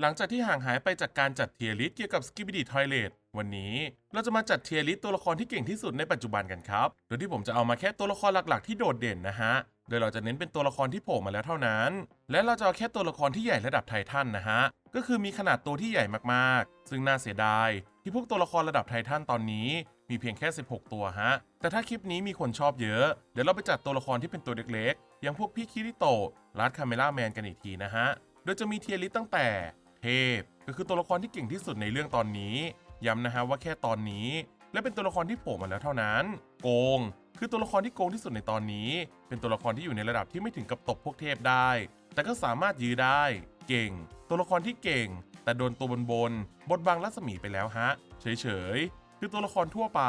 หลังจากที่ห่างหายไปจากการจัดเทียร์ลิสเกี่ยวกับ Skibidi Toilet วันนี้เราจะมาจัดเทียร์ลิสตัวละครที่เก่งที่สุดในปัจจุบันกันครับ โดยที่ผมจะเอามาแค่ตัวละครหลักๆที่โดดเด่นนะฮะ โดยเราจะเน้นเป็นตัวละครที่โผล่มาแล้วเท่านั้น และเราจะเอาแค่ตัวละครที่ใหญ่ระดับไททันนะฮะ ก็คือมีขนาดตัวที่ใหญ่มากๆ ซึ่งน่าเสียดาย ที่พวกตัวละครระดับไททันตอนนี้มีเพียงแค่ 16 ตัวฮะ แต่ถ้าคลิปนี้มีคนชอบเยอะ เดี๋ยวเราไปจัดตัวละครที่เป็นตัวเล็กๆ อย่างพวกพี่คิริโตะรัดคาเมล่าแมนกันอีกทีนะฮะ โดยจะมีเทียร์ลิสตั้งแต่ เทพ ก็คือตัวละครที่เก่งที่สุดในเรื่องตอนนี้ ย้ำนะฮะว่าแค่ตอนนี้ และเป็นตัวละครที่โผล่มาแล้วเท่านั้น โกง คือตัวละครที่โกงที่สุดในตอนนี้ เป็นตัวละครที่อยู่ในระดับที่ไม่ถึงกับตบพวกเทพได้ แต่ก็สามารถยื้อได้ เก่ง ตัวละครที่เก่ง แต่โดนตัวบนบนบดบังรัศมีไปแล้วฮะ เฉยๆ คือตัวละครทั่วไป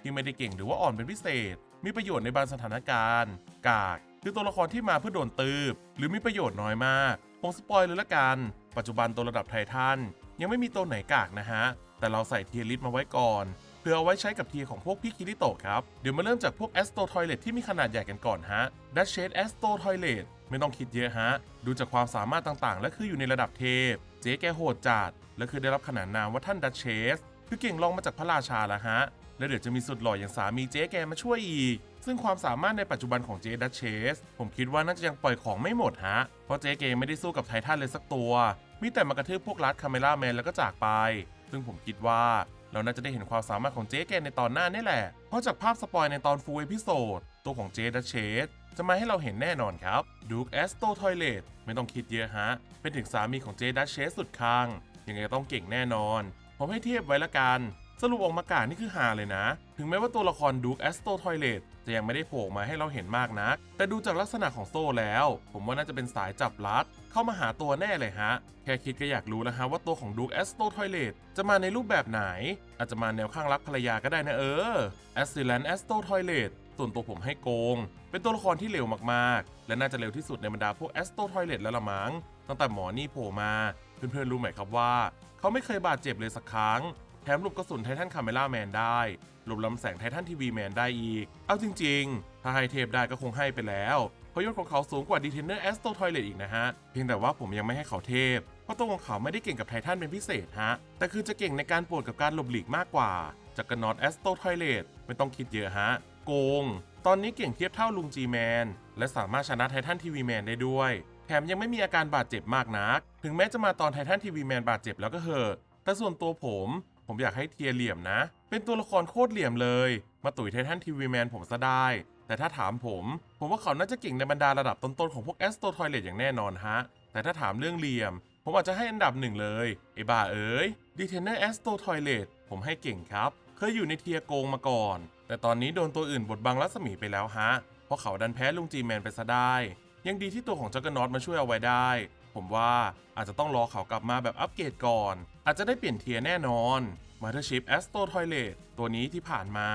ที่ไม่ได้เก่งหรือว่าอ่อนเป็นพิเศษ มีประโยชน์ในบางสถานการณ์ กาก คือตัวละครที่มาเพื่อโดนตืบ หรือมีประโยชน์น้อยมาก ผมสปอยเลยละกัน ปัจจุบันตัวระดับไททันยังไม่มีตัวไหนกากนะฮะ แต่เราใส่เทียร์ลิสมาไว้ก่อน เพื่อเอาไว้ใช้กับเทียของพวกพี่คิริโตะครับ เดี๋ยวมาเริ่มจากพวกแอสโตทอยเลตที่มีขนาดใหญ่กันก่อนฮะดัชเชสแอสโตทอยเลตไม่ต้องคิดเยอะฮะ ดูจากความสามารถต่างๆ และคืออยู่ในระดับเทพ เจ๊แกโหดจัดและคือได้รับขนานนามว่าท่านดัชเชสคือเก่งรองมาจากพระราชาแล้วฮะ และเดี๋ยวจะมีสุดหล่ออย่างสามีเจ๊แกมาช่วยอีก ซึ่งความสามารถในปัจจุบันของเจ๊ดัชเชสผมคิดว่าน่าจะยังปล่อยของไม่หมดฮะ เพราะเจ๊แกไม่ได้สู้กับไททันเลยสักตัว มีแต่มากระทืบพวกรัดคาเมล่าแมนแล้วก็จากไป ซึ่งผมคิดว่าเราน่าจะได้เห็นความสามารถของเจ๊แกในตอนหน้านี่แหละ เพราะจากภาพสปอยในตอนฟูลเอพิโซดตัวของเจ๊ดัชเชสจะมาให้เราเห็นแน่นอนครับดูกแอสโตทอยเลตไม่ต้องคิดเยอะฮะ เป็นถึงสามีของเจดัชเชสสุดข้างยังไงต้องเก่งแน่นอน ผมให้เทียบไว้ละกัน สรุปออกมากานี่คือฮาเลยนะ ถึงแม้ว่าตัวละครดูกแอสโตทอยเลตจะยังไม่ได้โผล่มาให้เราเห็นมากนัก แต่ดูจากลักษณะของโซ่แล้ว ผมว่าน่าจะเป็นสายจับลัด เข้ามาหาตัวแน่เลยฮะ แค่คิดก็อยากรู้แล้วฮะว่าตัวของดูกแอสโตทอยเลตจะมาในรูปแบบไหน อาจจะมาแนวข้างรักภรรยาก็ได้นะเออแอสซิแลนแอสโตทอยเลตส่วนตัวผมให้โกง เป็นตัวละครที่เร็วมากๆ และน่าจะเร็วที่สุดในบรรดาพวกแอสโตทอยเลตแล้วละมั้งตั้งแต่หมอนี่โผล่มา เพื่อนๆรู้ไหมครับว่า เขาไม่เคยบาดเจ็บเลยสักครั้ง แถมหลบกระสุนไททันคาเมล่าแมนได้หลบลำแสงไททันทีวีแมนได้อีก เอาจริง ๆ ถ้าให้เทพได้ก็คงให้ไปแล้วเพราะยศของเขาสูงกว่าดีเทนเนอร์แอสโตทอยเลตอีกนะฮะ เพียงแต่ว่าผมยังไม่ให้เขาเทพ เพราะตัวของเขาไม่ได้เก่งกับไททันเป็นพิเศษฮะ แต่คือจะเก่งในการปวดกับการหลบหลีกมากกว่าจากกรนอตแอสโตทอยเลตไม่ต้องคิดเยอะฮะ โกง ตอนนี้เก่งเทียบเท่าลุงจีแมนและสามารถชนะไททันทีวีแมนได้ด้วย แถมยังไม่มีอาการบาดเจ็บมากนัก ถึงแม้จะมาตอนไททันทีวีแมนบาดเจ็บแล้วก็เหอะแต่ส่วนตัวผม ผมอยากให้เทียเหลี่ยมนะ เป็นตัวละครโคตรเหลี่ยมเลย มาตุ๋ยไททันทีวีแมนผมซะได้ แต่ถ้าถามผม ผมว่าเขาน่าจะเก่งในบรรดาระดับต้นๆของพวกแอสโตทอยเลตอย่างแน่นอนฮะ แต่ถ้าถามเรื่องเหลี่ยม ผมอาจจะให้อันดับหนึ่งเลยไอ้บ้าเอ๋ยดีเทนเนอร์แอสโตทอยเลตผมให้เก่งครับ เคยอยู่ในเทียโกงมาก่อน แต่ตอนนี้โดนตัวอื่นบดบังรัศมีไปแล้วฮะ เพราะเขาดันแพ้ลุงจีแมนไปซะได้ ยังดีที่ตัวของจักรนอตมาช่วยเอาไว้ได้ ผมว่าอาจจะต้องรอเขากลับมาแบบอัปเกรดก่อน อาจจะได้เปลี่ยนเทียร์แน่นอนมาเธอชิปแอสโตทอยเลตตัวนี้ที่ผ่านมา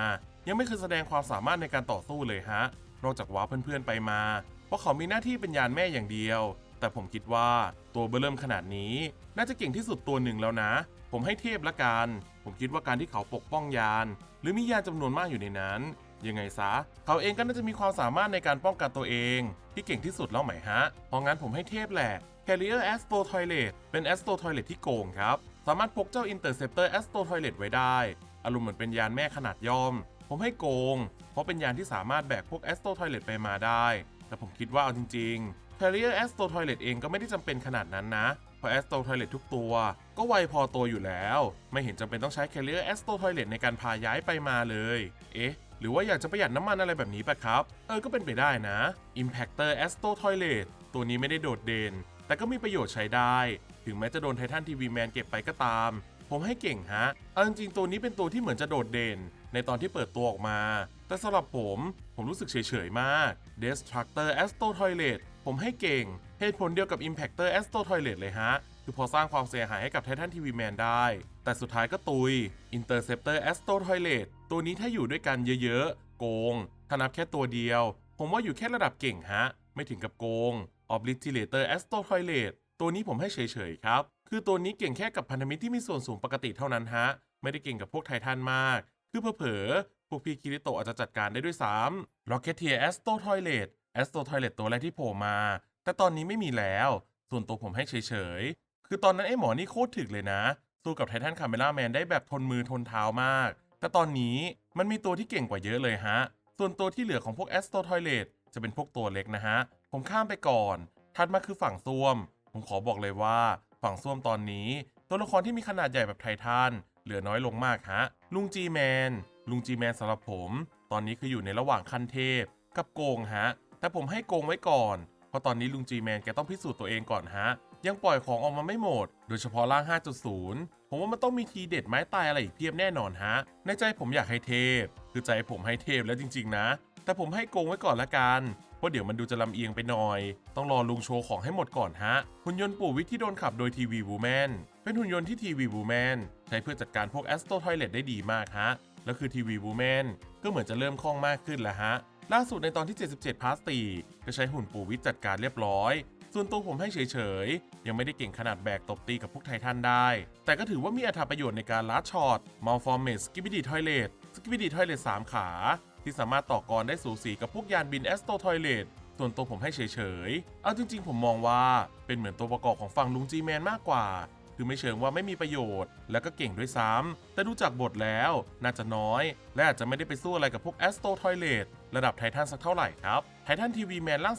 ยังไม่เคยแสดงความสามารถในการต่อสู้เลยฮะ นอกจากว้าเพื่อนๆไปมา เพราะเขามีหน้าที่เป็นยานแม่อย่างเดียว แต่ผมคิดว่าตัวเบอร์เริ่มขนาดนี้ น่าจะเก่งที่สุดตัวหนึ่งแล้วนะ ผมให้เทพละกัน ผมคิดว่าการที่เขาปกป้องยาน หรือมียานจำนวนมากอยู่ในนั้น ยังไงซะ เขาเองก็น่าจะมีความสามารถในการป้องกันตัวเอง ที่เก่งที่สุดแล้วไหมฮะ เพราะงั้นผมให้เทพแหละ Carrier Astro Toilet เป็น Astro Toilet ที่โกงครับ สามารถพกเจ้า Interceptor Astro Toilet ไว้ได้ อารมณ์เหมือนเป็นยานแม่ขนาดย่อม ผมให้โกง เพราะเป็นยานที่สามารถแบกพวก Astro Toilet ไปมาได้ แต่ผมคิดว่าเอาจริง ๆ Carrier Astro Toilet เองก็ไม่ได้จำเป็นขนาดนั้นนะเพราะ Astro Toilet ทุกตัว ก็ไวพอตัวอยู่แล้ว ไม่เห็นจำเป็นต้องใช้ Carrier Astro Toilet ในการพาย้ายไปมาเลย เอ๊ะ หรือว่าอยากจะประหยัดน้ำมันอะไรแบบนี้ปะครับ เออก็เป็นไปได้นะ Impactor Astro Toilet ตัวนี้ไม่ได้โดดเด่น แต่ก็มีประโยชน์ใช้ได้ ถึงแม้จะโดนไททันทีวีแมนเก็บไปก็ตาม ผมให้เก่งฮะเอาจริงๆตัวนี้เป็นตัวที่เหมือนจะโดดเด่น ในตอนที่เปิดตัวออกมา แต่สำหรับผมผมรู้สึกเฉยๆมาก Destructor Astro Toilet ผมให้เก่งเหตุผลเดียวกับ Impactor Astro Toilet เลยฮะ คือพอสร้างความเสียหายให้กับไททันทีวีแมนได้ แต่สุดท้ายก็ตุย Interceptor Astro Toilet ตัวนี้ถ้าอยู่ด้วยกันเยอะๆ โกง ถ้านับแค่ตัวเดียว ผมว่าอยู่แค่ระดับเก่งฮะ ไม่ถึงกับโกง Obliterator Astro Toilet ตัวนี้ผมให้เฉยๆครับ คือตัวนี้เก่งแค่กับพันธมิตรที่มีส่วนสูงปกติเท่านั้นฮะ ไม่ได้เก่งกับพวกไททันมาก คือเผลอๆพวกพี่คิริโตอาจจะจัดการได้ด้วยซ้ำ Rocketeer Astro Toilet Astro Toilet ตัวแรกที่โผล่มา แต่ตอนนี้ไม่มีแล้ว ส่วนตัวผมให้เฉยๆ คือตอนนั้นไอ้หมอนี่โคตรถึกเลยนะ สู้กับไททันคาเมล่าแมนได้แบบทนมือทนเท้ามาก แต่ตอนนี้มันมีตัวที่เก่งกว่าเยอะเลยฮะ ส่วนตัวที่เหลือของพวกแอสโตทอยเลตจะเป็นพวกตัวเล็กนะฮะ ผมข้ามไปก่อน ถัดมาคือฝั่งซ่วม ผมขอบอกเลยว่า ฝั่งซ่วมตอนนี้ ตัวละครที่มีขนาดใหญ่แบบไททันเหลือน้อยลงมากฮะ ลุงจีแมน ลุงจีแมนสำหรับผม ตอนนี้คืออยู่ในระหว่างขั้นเทพ กับโกงฮะ แต่ผมให้โกงไว้ก่อน เพราะตอนนี้ลุงจีแมนแกต้องพิสูจน์ตัวเองก่อนฮะ ยังปล่อยของออกมาไม่หมด โดยเฉพาะร่าง 5.0 ผมว่ามันต้องมีทีเด็ดไม้ตายอะไรอีกเพียบแน่นอนฮะ ในใจผมอยากให้เทพ คือใจผมให้เทพแล้วจริง ๆ นะ แต่ผมให้โกงไว้ก่อนละกันเพราะเดี๋ยวมันดูจะลำเอียงไปหน่อย ต้องรอลุงโชว์ของให้หมดก่อนฮะ หุ่นยนต์ปู่วิทที่โดนขับโดยทีวีวูแมน เป็นหุ่นยนต์ที่ทีวีวูแมนใช้เพื่อจัดการพวกแอสโตทอยเลตได้ดีมากฮะ แล้วคือทีวีวูแมนก็เหมือนจะเริ่มคล่องมากขึ้นแล้วฮะ ล่าสุดในตอนที่ 77พาร์ต4ก็ใช้หุ่นปู่วิทจัดการเรียบร้อย ส่วนตัวผมให้เฉยๆ ยังไม่ได้เก่งขนาดแบกตบตีกับพวกไททันได้ แต่ก็ถือว่ามีอัตราประโยชน์ในการลัดช็อตมัลฟอร์เมสกิบิดีทอยเลตสกิบิดีทอยเลต3ขา ที่สามารถต่อกรได้สูสีกับพวกยานบินแอสโตทอยเลตส่วนตัวผมให้เฉยๆ เอาจริงๆ ผมมองว่าเป็นเหมือนตัวประกอบของฝั่งลุงจีแมนมากกว่า คือไม่เชิงว่าไม่มีประโยชน์ แล้วก็เก่งด้วยซ้ำแต่ดูจากบทแล้ว น่าจะน้อย และอาจจะไม่ได้ไปสู้อะไรกับพวกแอสโตทอยเลต ระดับไททันสักเท่าไหร่ครับไททันทีวีแมนร่าง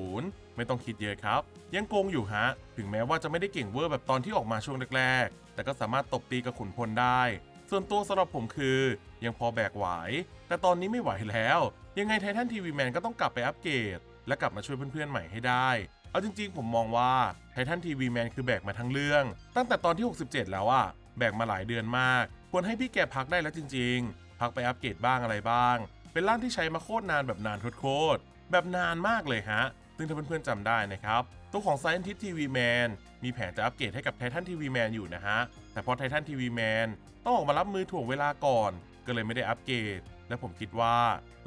2.0 ไม่ต้องคิดเยอะครับ ยังโกงอยู่ฮะ ถึงแม้ว่าจะไม่ได้เก่งเวอร์แบบตอนที่ออกมาช่วงแรกๆ แต่ก็สามารถตบตีกับขุนพลได้ ส่วนตัวสำหรับผมคือ ยังพอแบกไหว แต่ตอนนี้ไม่ไหวแล้ว ยังไงไททันทีวีแมนก็ต้องกลับไปอัปเกรดและกลับมาช่วยเพื่อนๆใหม่ให้ได้เอาจริงๆ ผมมองว่าไททันทีวีแมนคือแบกมาทั้งเรื่อง ตั้งแต่ตอนที่ 67 แล้วอะแบกมาหลายเดือนมาก ควรให้พี่แกพักได้แล้วจริง ๆ พักไปอัปเกรดบ้างอะไรบ้าง เป็นร่างที่ใช้มาโคตรนานแบบนานโคตรๆแบบนานมากเลยฮะ ซึ่งถ้าเพื่อนๆจำได้นะครับ ตัวของ Scientist TV Man มีแผนจะอัปเกรดให้กับ Titan TV Man อยู่นะฮะ แต่พอ Titan TV Man ต้องออกมารับมือถ่วงเวลาก่อน ก็เลยไม่ได้อัปเกรด และผมคิดว่า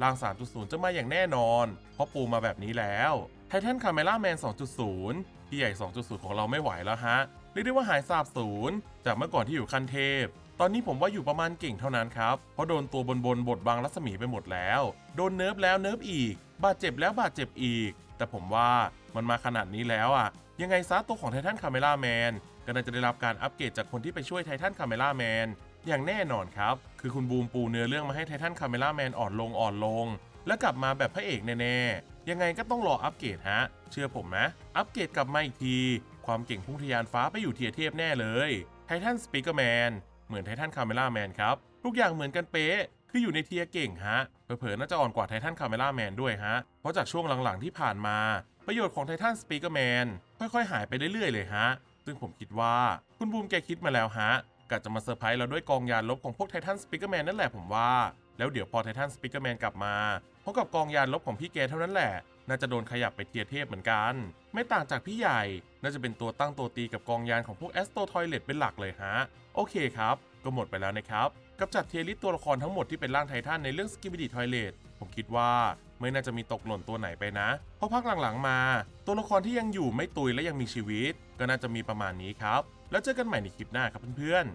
ร่าง 3.0 จะมาอย่างแน่นอน เพราะปูมาแบบนี้แล้ว Titan Camera Man 2.0 ที่ใหญ่ 2.0 ของเราไม่ไหวแล้วฮะเรียกได้ว่าหายสาบสูญจากเมื่อก่อนที่อยู่ขั้นเทพ ตอนนี้ผมว่าอยู่ประมาณเก่งเท่านั้นครับ เพราะโดนตัวบนบนบดบังรัศมีไปหมดแล้ว โดนเนิร์ฟแล้วเนิร์ฟอีก บาดเจ็บแล้วบาดเจ็บอีก แต่ผมว่ามันมาขนาดนี้แล้วอะ ยังไงซะตัวของไททันคาเมล่าแมนก็น่าจะได้รับการอัปเกรดจากคนที่ไปช่วยไททันคาเมล่าแมนอย่างแน่นอนครับ คือคุณบูมปูเนื้อเรื่องมาให้ไททันคาเมล่าแมนอ่อนลงอ่อนลง แล้วกลับมาแบบพระเอกแน่ๆ ยังไงก็ต้องรออัปเกรดฮะ เชื่อผมนะ อัปเกรดกลับมาอีกที ความเก่งพุ่งทะยานฟ้าไปอยู่เทียเทพแน่เลยไททันสปีกเกอร์แมน เหมือนไททันคาเมล่าแมนครับ ทุกอย่างเหมือนกันเป๊ะ คืออยู่ในเทียเก่งฮะ เผลอๆน่าจะอ่อนกว่าไททันคาเมล่าแมนด้วยฮะ เพราะจากช่วงหลังๆที่ผ่านมา ประโยชน์ของไททันสปีกเกอร์แมนค่อยๆ หายไปเรื่อยๆเลยฮะ ซึ่งผมคิดว่าคุณบูมแกคิดมาแล้วฮะกะจะมาเซอร์ไพรส์เราด้วยกองยานลบของพวกไททันสปีกเกอร์แมนนั่นแหละผมว่า แล้วเดี๋ยวพอไททันสปีกเกอร์แมนกลับมาพบกับกองยานลบของพี่แกเท่านั้นแหละ น่าจะโดนขยับไปเทียรเทพเหมือนกัน ไม่ต่างจากพี่ใหญ่ น่าจะเป็นตัวตั้งตัวตีกับกองยานของพวกแอสโตทอยเลตเป็นหลักเลยฮะ โอเคครับ ก็หมดไปแล้วนะครับ กับจัดเทลิสต์ตัวละครทั้งหมดที่เป็นร่างไททันในเรื่องสกิบิดีทอยเลตผมคิดว่าไม่น่าจะมีตกหล่นตัวไหนไปนะ เพราะพักหลังๆมา ตัวละครที่ยังอยู่ไม่ตุยและยังมีชีวิต ก็น่าจะมีประมาณนี้ครับ แล้วเจอกันใหม่ในคลิปหน้าครับเพื่อน